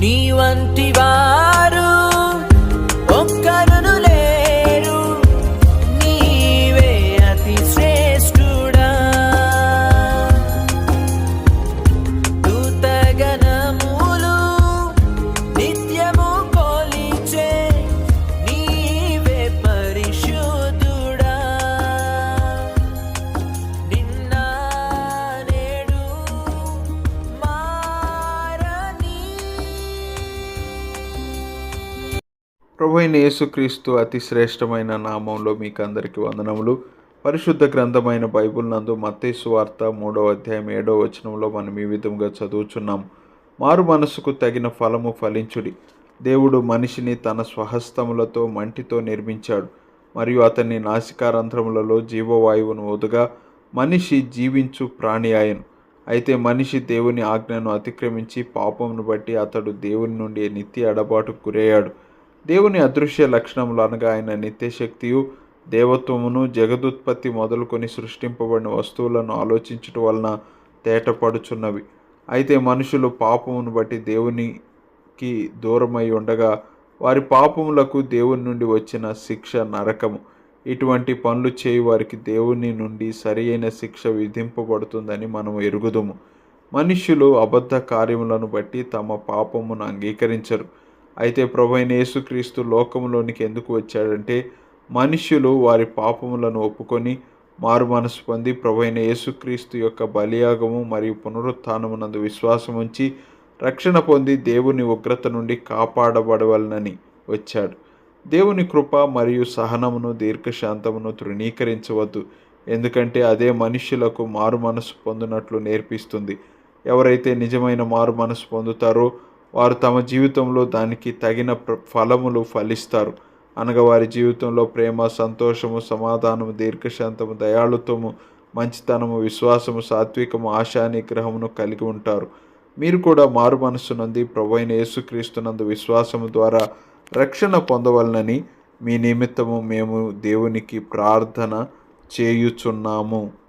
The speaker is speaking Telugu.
నీ వంటివా ప్రభు అయిన యేసుక్రీస్తు అతి శ్రేష్టమైన నామంలో మీకు అందరికీ వందనములు. పరిశుద్ధ గ్రంథమైన బైబిల్ నందు మత్తేసు వార్త మూడవ అధ్యాయం ఏడవ వచనంలో మనం ఈ విధంగా చదువుచున్నాం. మారు మనసుకు తగిన ఫలము ఫలించుడి. దేవుడు మనిషిని తన స్వహస్తములతో మంటితో నిర్మించాడు. మరియు అతన్ని నాసికారంధ్రములలో జీవవాయువును వదుగా మనిషి జీవించు ప్రాణి ఆయను. అయితే మనిషి దేవుని ఆజ్ఞను అతిక్రమించి పాపమును బట్టి అతడు దేవుని నుండి నిత్య అడబాటు గురయ్యాడు. దేవుని అదృశ్య లక్షణములు అనగా ఆయన నిత్యశక్తియు దేవత్వమును జగదుత్పత్తి మొదలుకొని సృష్టింపబడిన వస్తువులను ఆలోచించటం వలన తేటపడుచున్నవి. అయితే మనుషులు పాపమును బట్టి దేవునికి దూరమై ఉండగా వారి పాపములకు దేవుని నుండి వచ్చిన శిక్ష నరకము. ఇటువంటి పనులు చేయి వారికి దేవుని నుండి సరియైన శిక్ష విధింపబడుతుందని మనం ఎరుగుదుము. మనుష్యులు అబద్ధ కార్యములను బట్టి తమ పాపమును అంగీకరించరు. అయితే ప్రభు అయిన యేసుక్రీస్తు లోకంలోనికి ఎందుకు వచ్చాడంటే మనుష్యులు వారి పాపములను ఒప్పుకొని మారు మనసు పొంది ప్రభు అయిన యేసుక్రీస్తు యొక్క బలియాగము మరియు పునరుత్థానమునందు విశ్వాసం ఉంచి రక్షణ పొంది దేవుని ఉగ్రత నుండి కాపాడబడవలనని వచ్చాడు. దేవుని కృప మరియు సహనమును దీర్ఘశాంతమును తృణీకరించవద్దు. ఎందుకంటే అదే మనుష్యులకు మారు మనసు పొందినట్లు నేర్పిస్తుంది. ఎవరైతే నిజమైన మారు మనసు పొందుతారో వారు తమ జీవితంలో దానికి తగిన ఫలములు ఫలిస్తారు. అనగా వారి జీవితంలో ప్రేమ సంతోషము సమాధానము దీర్ఘశాంతము దయాళుత్వము మంచితనము విశ్వాసము సాత్వికము ఆశానిగ్రహమును కలిగి ఉంటారు. మీరు కూడా మారు మనస్సునంది ప్రభు అయిన యేసుక్రీస్తునందు విశ్వాసము ద్వారా రక్షణ పొందవలనని మీ నిమిత్తము మేము దేవునికి ప్రార్థన చేయుచున్నాము.